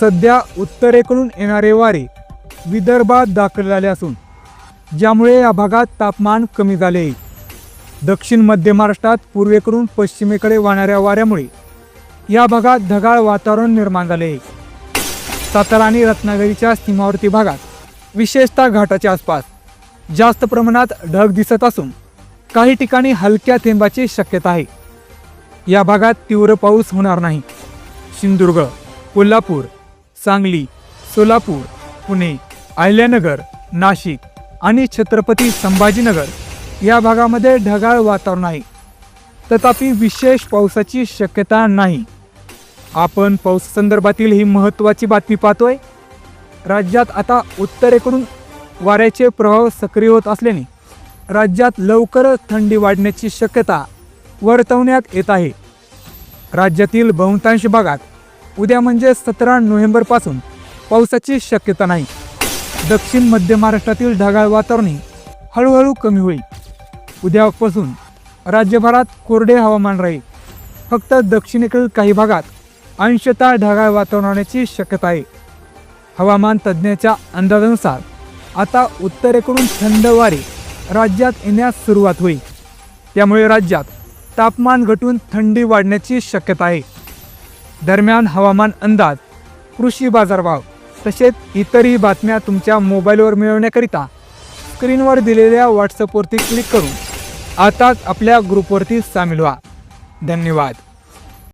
सध्या उत्तरेकडून येणारे वारे विदर्भात दाखल झाले असून ज्यामुळे या भागात तापमान कमी झाले दक्षिण मध्य महाराष्ट्रात पूर्वेकडून पश्चिमेकडे वाहणाऱ्या वाऱ्यामुळे या भागात ढगाळ वातावरण निर्माण झाले सातारा आणि रत्नागिरीच्या सीमावर्ती भागात विशेषतः घाटाच्या आसपास जास्त प्रमाणात ढग दिसत असून काही ठिकाणी हलक्या थेंबाची शक्यता आहे. या भागात तीव्र पाऊस होणार नाही. सिंधुदुर्ग कोल्हापूर सांगली सोलापूर पुणे अहिल्यानगर नाशिक आणि छत्रपती संभाजीनगर या भागामध्ये ढगाळ वातावरण आहे. तथापि विशेष पावसाची शक्यता नाही. आपण पावसासंदर्भातील ही महत्त्वाची बातमी पाहतोय. राज्यात आता उत्तरेकडून वाऱ्याचे प्रभाव सक्रिय होत असल्याने राज्यात लवकरच थंडी वाढण्याची शक्यता वर्तवण्यात येत आहे. राज्यातील बहुतांश भागात उद्या म्हणजे सतरा नोव्हेंबरपासून पावसाची शक्यता नाही. दक्षिण मध्य महाराष्ट्रातील ढगाळ वातावरणे हळूहळू कमी होईल. उद्यापासून राज्यभरात कोरडे हवामान राहील. फक्त दक्षिणेकडील काही भागात अंशतः ढगाळ वातावरण होण्याची शक्यता आहे. हवामान तज्ज्ञाच्या अंदाजानुसार आता उत्तरेकडून थंड वारे राज्यात येण्यास सुरुवात होईल. त्यामुळे राज्यात तापमान घटून थंडी वाढण्याची शक्यता आहे. दरम्यान हवामान अंदाज कृषी बाजारभाव तसेच इतरही बातम्या तुमच्या मोबाईलवर मिळवण्याकरिता स्क्रीनवर दिलेल्या व्हॉट्सअपवरती क्लिक करून आताच आपल्या ग्रुपवरती सामील व्हा. धन्यवाद.